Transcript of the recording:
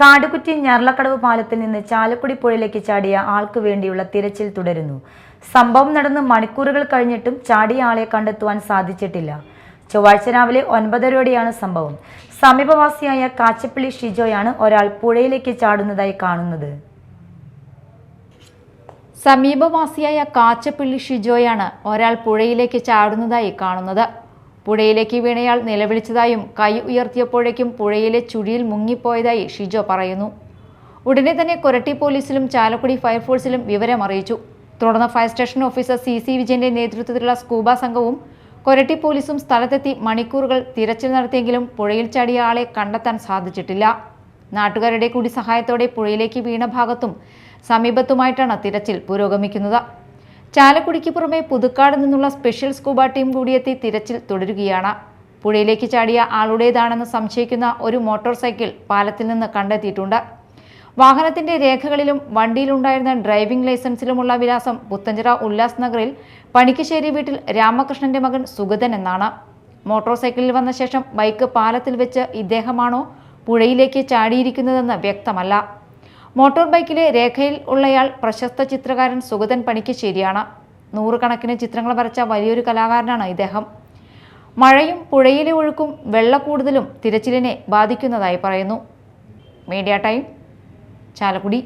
കാടുകുറ്റി ഞർലക്കടവ് പാലത്തിൽ നിന്ന് ചാലക്കുടി പുഴയിലേക്ക് ചാടിയ ആൾക്ക് വേണ്ടിയുള്ള തിരച്ചിൽ തുടരുന്നു. സംഭവം നടന്ന് മണിക്കൂറുകൾ കഴിഞ്ഞിട്ടും ചാടിയ ആളെ കണ്ടെത്തുവാൻ സാധിച്ചിട്ടില്ല. ചൊവ്വാഴ്ച രാവിലെ ഒൻപതരയോടെയാണ് സംഭവം. സമീപവാസിയായ കാച്ചപ്പള്ളി ഷിജോയാണ് ഒരാൾ പുഴയിലേക്ക് ചാടുന്നതായി കാണുന്നത്. സമീപവാസിയായ കാച്ചപ്പള്ളി ഷിജോയാണ് ഒരാൾ പുഴയിലേക്ക് ചാടുന്നതായി കാണുന്നത്. പുഴയിലേക്ക് വീണയാൾ നിലവിളിച്ചതായും കൈ ഉയർത്തിയപ്പോഴേക്കും പുഴയിലെ ചുഴിയിൽ മുങ്ങിപ്പോയതായി ഷിജോ പറയുന്നു. ഉടനെ തന്നെ കൊരട്ടി പോലീസിലും ചാലക്കുടി ഫയർഫോഴ്സിലും വിവരം അറിയിച്ചു. തുടർന്ന് fire station officer C C വിജയന്റെ നേതൃത്വത്തിലുള്ള സ്കൂബ സംഘവും കൊരട്ടി പോലീസും സ്ഥലത്തെത്തി മണിക്കൂറുകൾ തിരച്ചിൽ നടത്തിയെങ്കിലും പുഴയിൽ ചാടിയ ആളെ കണ്ടെത്താൻ സാധിച്ചിട്ടില്ല. നാട്ടുകാരുടെ കൂടി സഹായത്തോടെ പുഴയിലേക്ക് വീണ ഭാഗത്തും സമീപത്തുമായിട്ടാണ് തിരച്ചിൽ പുരോഗമിക്കുന്നത്. ചാലക്കുടിക്ക് പുറമെ പുതുക്കാട് നിന്നുള്ള സ്പെഷ്യൽ സ്കൂബ ടീം കൂടിയെത്തി തിരച്ചിൽ തുടരുകയാണ്. പുഴയിലേക്ക് ചാടിയ ആളുടേതാണെന്ന് സംശയിക്കുന്ന ഒരു മോട്ടോർ സൈക്കിൾ പാലത്തിൽ നിന്ന് കണ്ടെത്തിയിട്ടുണ്ട്. വാഹനത്തിന്റെ രേഖകളിലും വണ്ടിയിലുണ്ടായിരുന്ന ഡ്രൈവിംഗ് ലൈസൻസിലുമുള്ള വിലാസം പുത്തഞ്ചിറ ഉല്ലാസ് നഗറിൽ പണിക്കശ്ശേരി വീട്ടിൽ രാമകൃഷ്ണന്റെ മകൻ സുഗതൻ എന്നാണ്. മോട്ടോർ സൈക്കിളിൽ വന്ന ശേഷം ബൈക്ക് പാലത്തിൽ വെച്ച് ഇദ്ദേഹമാണോ പുഴയിലേക്ക് ചാടിയിരിക്കുന്നതെന്ന് വ്യക്തമല്ല. മോട്ടോർ ബൈക്കിലെ രേഖയിൽ ഉള്ളയാൾ പ്രശസ്ത ചിത്രകാരൻ സുഗതൻ പണിക്ക് പണിക്കശ്ശേരിയാണ് നൂറുകണക്കിന് ചിത്രങ്ങൾ വരച്ച വലിയൊരു കലാകാരനാണ് ഇദ്ദേഹം. മഴയും പുഴയിലെ ഒഴുക്കും വെള്ളക്കൂടുതലും തിരച്ചിലിനെ ബാധിക്കുന്നതായി പറയുന്നു. Media time Chalakudy.